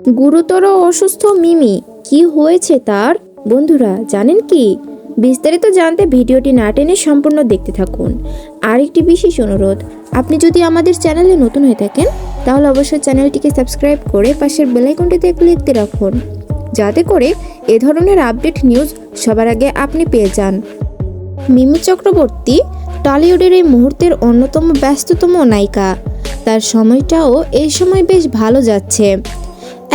গুরুতর অসুস্থ মিমি, কি হয়েছে তার? বন্ধুরা, জানেন কি? বিস্তারিত জানতে ভিডিওটি না টেনে সম্পূর্ণ দেখতে থাকুন। আর একটি বিশেষ অনুরোধ, আপনি যদি আমাদের চ্যানেলে নতুন হয়ে থাকেন, তাহলে অবশ্যই চ্যানেলটিকে সাবস্ক্রাইব করে পাশের বেলাইকনটিতে ক্লিক দিয়ে রাখুন। যাতে করে এ ধরনের আপডেট নিউজ সবার আগে আপনি পেয়ে যান। মিমি চক্রবর্তী টলিউডের এই মুহূর্তের অন্যতম ব্যস্ততম নায়িকা। তার সময়টাও এই সময় বেশ ভালো যাচ্ছে।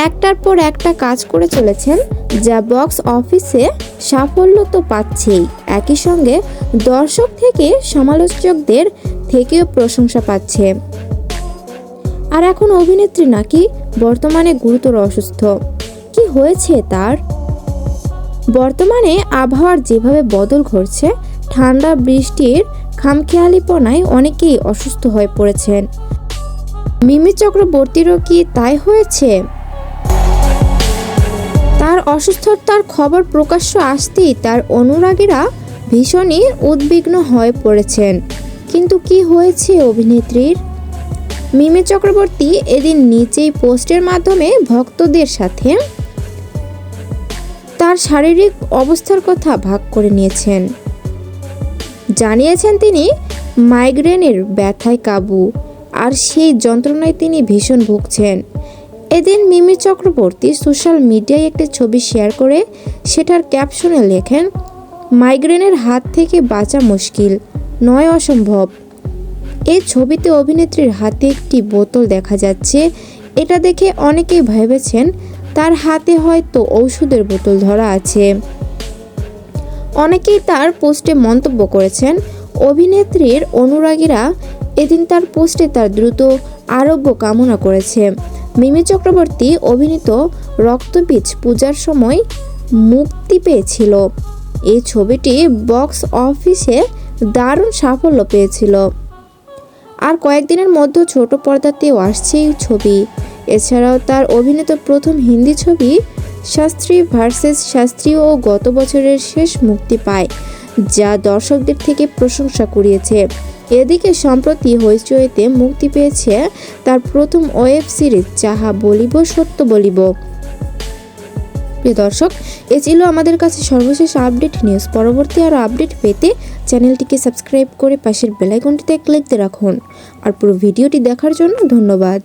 একটার পর একটা কাজ করে চলেছেন, যা বক্স অফিসে সাফল্য তো পাচ্ছেই। একই সঙ্গে দর্শক থেকে সমালোচকদের থেকেও প্রশংসা পাচ্ছে। আর এখন অভিনেত্রী নাকি বর্তমানে গুরুতর অসুস্থ। কি হয়েছে তার? বর্তমানে আবহাওয়ার যেভাবে বদল ঘটছে, ঠান্ডা, বৃষ্টির খামখেয়ালিপনায় অনেকেই অসুস্থ হয়ে পড়েছেন। মিমি চক্রবর্তীরও কি তাই হয়েছে? অসুস্থতার খবর প্রকাশ্য আসতেই তার অনুরাগীরা ভীষণই উদ্বিগ্ন হয়ে পড়েছেন। কিন্তু কি হয়েছে অভিনেত্রীর? মিমি চক্রবর্তী এদিন নিচেই পোস্টের মাধ্যমে ভক্তদের সাথে তার শারীরিক অবস্থার কথা ভাগ করে নিয়েছেন। জানিয়েছেন তিনি, মাইগ্রেনের ব্যথায় কাবু। আর সেই যন্ত্রণায় তিনি ভীষণ ভুগছেন। এদিন মিমি চক্রবর্তী সোশ্যাল মিডিয়ায় একটি ছবি শেয়ার করে সেটার ক্যাপশনে লেখেন, মাইগ্রেনের হাত থেকে বাঁচা মুশকিল, নয় অসম্ভব। এই ছবিতে অভিনেত্রীর হাতে একটি বোতল দেখা যাচ্ছে। এটা দেখে অনেকেই ভেবেছেন, তার হাতে হয়তো ঔষধের বোতল ধরা আছে। অনেকেই তার পোস্টে মন্তব্য করেছেন, অভিনেত্রীর অনুরাগীরা এদিন তার পোস্টে তার দ্রুত আরোগ্য কামনা করেছে। মিমি চক্রবর্তী অভিনীত রক্তবীজ পূজার সময় মুক্তি পেয়েছিল। এই ছবিটি বক্স অফিসে দারুণ সাফল্য পেয়েছিল। আর কয়েকদিনের মধ্যে ছোট পর্দাতেও আসছে এই ছবি। এছাড়াও তার অভিনীত প্রথম হিন্দি ছবি শাস্ত্রী ভার্সেস শাস্ত্রী ও গত বছরের শেষ মুক্তি পায়, যা দর্শকদের থেকে প্রশংসা কুড়িয়েছে। এদিকে সম্প্রতি হইচইতে মুক্তি পেয়েছে তার প্রথম ওয়েব সিরিজ, যাহা বলিব, সত্য বলিব। প্রিয় দর্শক, এ ছিল আমাদের কাছে সর্বশেষ আপডেট নিউজ। পরবর্তী আরও আপডেট পেতে চ্যানেলটিকে সাবস্ক্রাইব করে পাশের বেলাইকনটিতে ক্লিক দিয়ে রাখুন। আর পুরো ভিডিওটি দেখার জন্য ধন্যবাদ।